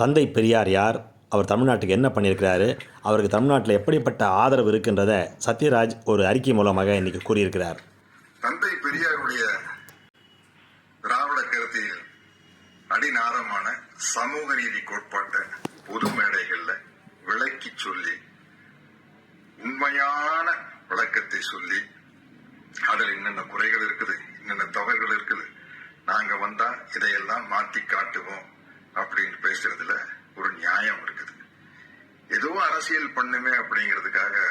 தந்தை பெரியார் யார்? அவர் தமிழ்நாட்டுக்கு என்ன பண்ணியிருக்கிறாரு? அவருக்கு தமிழ்நாட்டில் எப்படிப்பட்ட ஆதரவு இருக்கின்றத சத்யராஜ் ஒரு அறிக்கை மூலமாக இன்னைக்கு கூறியிருக்கிறார். தந்தை பெரியாருடைய திராவிட கருத்தியில் அடிநாதமான சமூக நீதி கோட்பாட்டை பொது மேடைகளில் விளக்கி சொல்லி உண்மையான விளக்கத்தை சொல்லி அதில் என்னென்ன குறைகள் இருக்குது என்னென்ன தவறுகள் இருக்குது நாங்க வந்தா இதையெல்லாம் மாத்தி காட்டுவோம். பேசுறதுல ஒரு நியாயம் இருக்குது. ஏதோ அரசியல் பண்ணுமே அப்படிங்கிறதுக்காக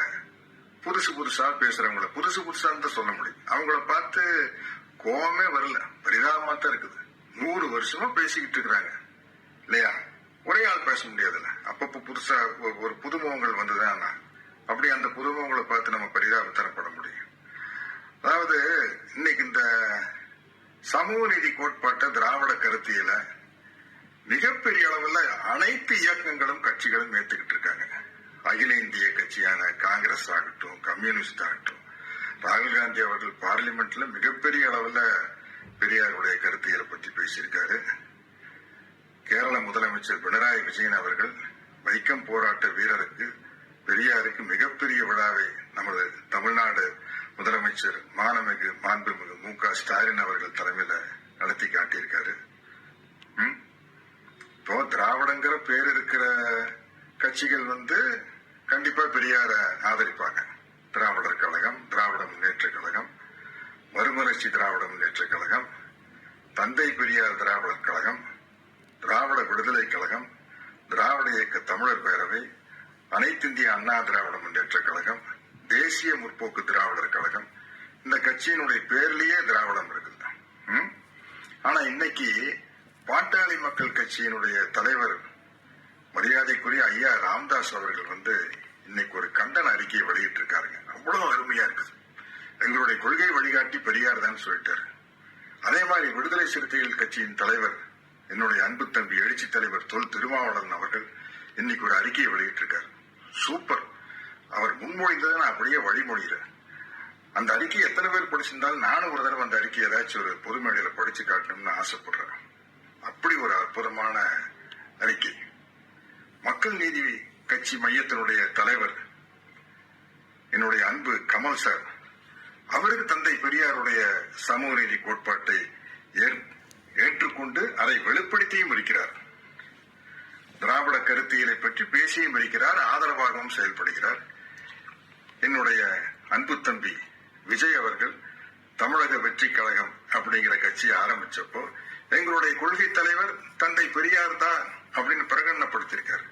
புதுசு புதுசா பேசுறவங்கள புதுசு புதுசான்னு தான் சொல்ல முடியும். அவங்கள பார்த்து கோவமே வரல. பரிதாபமா தான் இருக்குது. நூறு வருஷமா பேசிக்கிட்டு இருக்கிறாங்க. இல்லையா? ஒரே ஆள் பேச முடியாதுல்ல. அப்பப்போ புதுசா ஒரு- புதுமுகங்கள் வந்துதான் அப்படி அந்த புதுமுகங்களை பார்த்து நம்ம பரிதாபத்தரப்பட முடியும். அதாவது இன்னைக்கு இந்த சமூக நீதி கோட்பாட்டை திராவிட கருத்தியல மிகப்பெரிய அளவுல அனைத்து இயக்கங்களும் கட்சிகளும் ஏத்துக்கிட்டு இருக்காங்க. அகில இந்திய கட்சியான காங்கிரஸ் ஆகட்டும் கம்யூனிஸ்ட் ஆகட்டும். ராகுல் காந்தி அவர்கள் பார்லிமெண்ட்ல மிகப்பெரிய அளவுல பெரியாருடைய கருத்துக்களை பற்றி பேசியிருக்காரு. கேரள முதலமைச்சர் பினராயி விஜயன் அவர்கள் வைக்கம் போராட்ட வீரருக்கு பெரியாருக்கு மிகப்பெரிய விழாவை நமது தமிழ்நாடு முதலமைச்சர் மானமிகு மாண்புமிகு மு க ஸ்டாலின் அவர்கள் தலைமையில நடத்தி காட்டியிருக்காரு. ம்? இப்போ திராவிடங்கிற பேர் இருக்கிற கட்சிகள் வந்து கண்டிப்பா பெரியார ஆதரிப்பாங்க. திராவிடர் கழகம் திராவிட முன்னேற்ற கழகம் மறுமலர்ச்சி திராவிட முன்னேற்ற கழகம் தந்தை பெரியார் திராவிடர் கழகம் திராவிட விடுதலை கழகம் திராவிட இயக்க தமிழர் பேரவை அனைத்து இந்திய அண்ணா திராவிட முன்னேற்ற கழகம் தேசிய முற்போக்கு திராவிடர் கழகம். இந்த கட்சியினுடைய பேர்லயே திராவிடம் இருக்குது ம்? ஆனா இன்னைக்கு பாட்டாளி மக்கள் கட்சியினுடைய தலைவர் மரியாதைக்குரிய ஐயா ராம்தாஸ் அவர்கள் வந்து இன்னைக்கு ஒரு கண்டன அறிக்கையை வெளியிட்டு இருக்காருங்க அவ்வளவு அருமையா இருக்குது. எங்களுடைய கொள்கை வழிகாட்டி பெரியார் தான் சொல்லிட்டாரு. அதே மாதிரி விடுதலை சிறுத்தைகள் கட்சியின் தலைவர் என்னுடைய அன்பு தம்பி எழுச்சி தலைவர் தொல் திருமாவளவன் அவர்கள் இன்னைக்கு ஒரு அறிக்கையை வெளியிட்டிருக்காரு. சூப்பர். அவர் முன்மொழிந்ததை நான் அப்படியே வழிமொழிகிறேன். அந்த அறிக்கை எத்தனை பேர் படிச்சிருந்தாலும் நானும் ஒரு தடவை அந்த அறிக்கை ஏதாச்சும் ஒரு பொது மேடையில படிச்சு காட்டணும்னு ஆசைப்படுறேன். அப்படி ஒரு அற்புதமான அறிக்கை. மக்கள் நீதி கட்சி மையத்தினுடைய தலைவர் என்னுடைய அன்பு கமல் சார் அவருக்கு தந்தை பெரியாருடைய சமூக நீதி கோட்பாட்டை ஏற்- ஏற்றுக்கொண்டு அதை வெளிப்படுத்தியும் இருக்கிறார். திராவிட கருத்தியலை பற்றி பேசியும் இருக்கிறார் ஆதரவாகவும் செயல்படுகிறார். என்னுடைய அன்பு தம்பி விஜய் அவர்கள் தமிழக வெற்றி கழகம் அப்படிங்கிற கட்சியை ஆரம்பிச்சப்போ எங்களுடைய கொள்கை தலைவர் தந்தை பெரியார் தான் அப்படின்னு பிரகடனப்படுத்தியிருக்காரு.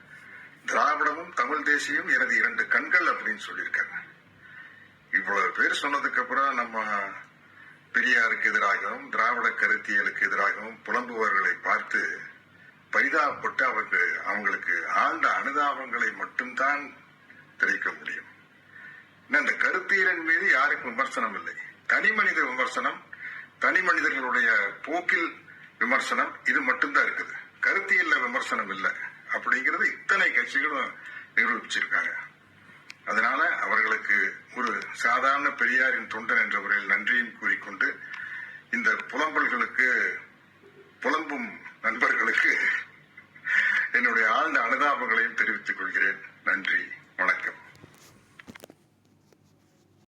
திராவிடமும் தமிழ் தேசியம் எனது இரண்டு கண்கள் அப்படின்னு சொல்லியிருக்காரு இவ்வளவு பேர் சொன்னதுக்கு அப்புறம் நம்ம பெரியாருக்கு எதிராகவும் திராவிட கருத்தியலுக்கு எதிராகவும் புலம்புவர்களை பார்த்து பரிதாபப்பட்டு அவருக்கு அவங்களுக்கு ஆழ்ந்த அனுதாபங்களை மட்டும்தான் தெரிவிக்க முடியும். இந்த கருத்தியலின் மீது யாருக்கும் விமர்சனம் இல்லை. தனி மனித விமர்சனம் தனி மனிதர்களுடைய போக்கில் விமர்சனம் இது மட்டும்தான் இருக்குது. கருத்தியல்ல விமர்சனம் இல்லை அப்படிங்கிறது இத்தனை கட்சிகளும் நிரூபிச்சிருக்காங்க. அதனால அவர்களுக்கு ஒரு சாதாரண பெரியாரின் தொண்டன் என்ற முறையில் நன்றியும் கூறிக்கொண்டு இந்த புலம்பல்களுக்கு புலம்பும் நண்பர்களுக்கு என்னுடைய ஆழ்ந்த அனுதாபங்களையும் தெரிவித்துக் கொள்கிறேன். நன்றி வணக்கம்.